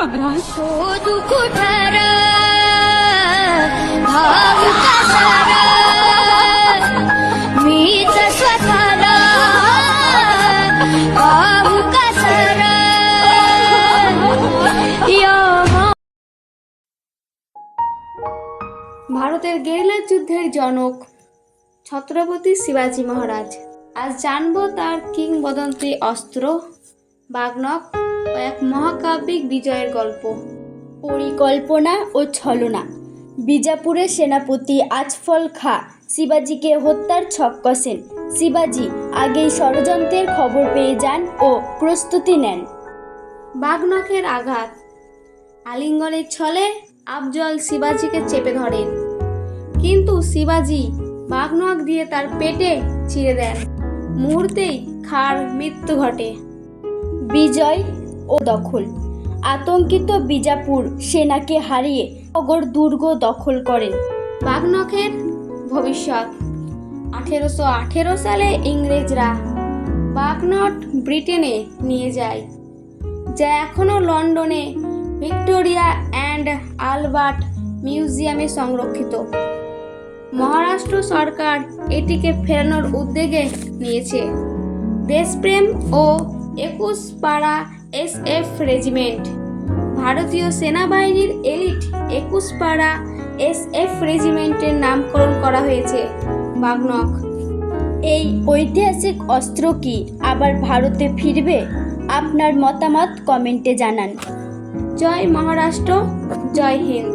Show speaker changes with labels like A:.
A: शोधू कुठार भावुका सारा मीच स्वतःला भावुका सारा या
B: ভারতের গেরিলা যুদ্ধের জনক ছত্রপতি শিবাজী মহারাজ আজ জানবো তার কিংবদন্তি অস্ত্র বাগনক এক মহাকাব্যিক বিজয়ের গল্প।
C: পরিকল্পনা ও ছলনা। বিজাপুরের সেনাপতি আজফল খা শিবাজিকে হত্যার ছক কষেন। শিবাজি আগেই ষড়যন্ত্রের খবর পেয়ে যান ও প্রস্তুতি নেন।
B: বাগনখের আঘাত। আলিঙ্গনের ছলে আফজল শিবাজিকে চেপে ধরেন। কিন্তু শিবাজি বাগনখ দিয়ে তার পেটে চিড়ে দেন। মুহূর্তেই খার মৃত্যু ঘটে।
C: বিজয় ও দখল। আতঙ্কিত বিজাপুর সেনাকে হারিয়ে নগর দুর্গ দখল করেন।
B: বাগনখের ভবিষ্যৎ। আঠেরোশো আঠেরো সালে ইংরেজরা বাগনট ব্রিটেনে নিয়ে যায়, যা এখনও লন্ডনে ভিক্টোরিয়া অ্যান্ড আলবার্ট মিউজিয়ামে সংরক্ষিত। মহারাষ্ট্র সরকার এটিকে ফেরানোর উদ্যোগে নিয়েছে। দেশপ্রেম ও একুশ পাড়া এস এফ রেজিমেন্ট ভারতীয় সেনাবাহিনীর এলিট একুশ পাড়া এস এফ রেজিমেন্টের নামকরণ করা হয়েছে বাগনক।
C: এই ঐতিহাসিক অস্ত্র কি? আবার ভারতে ফিরবে? আপনার মতামত কমেন্টে জানান।
B: জয় মহারাষ্ট্র, জয় হিন্দ।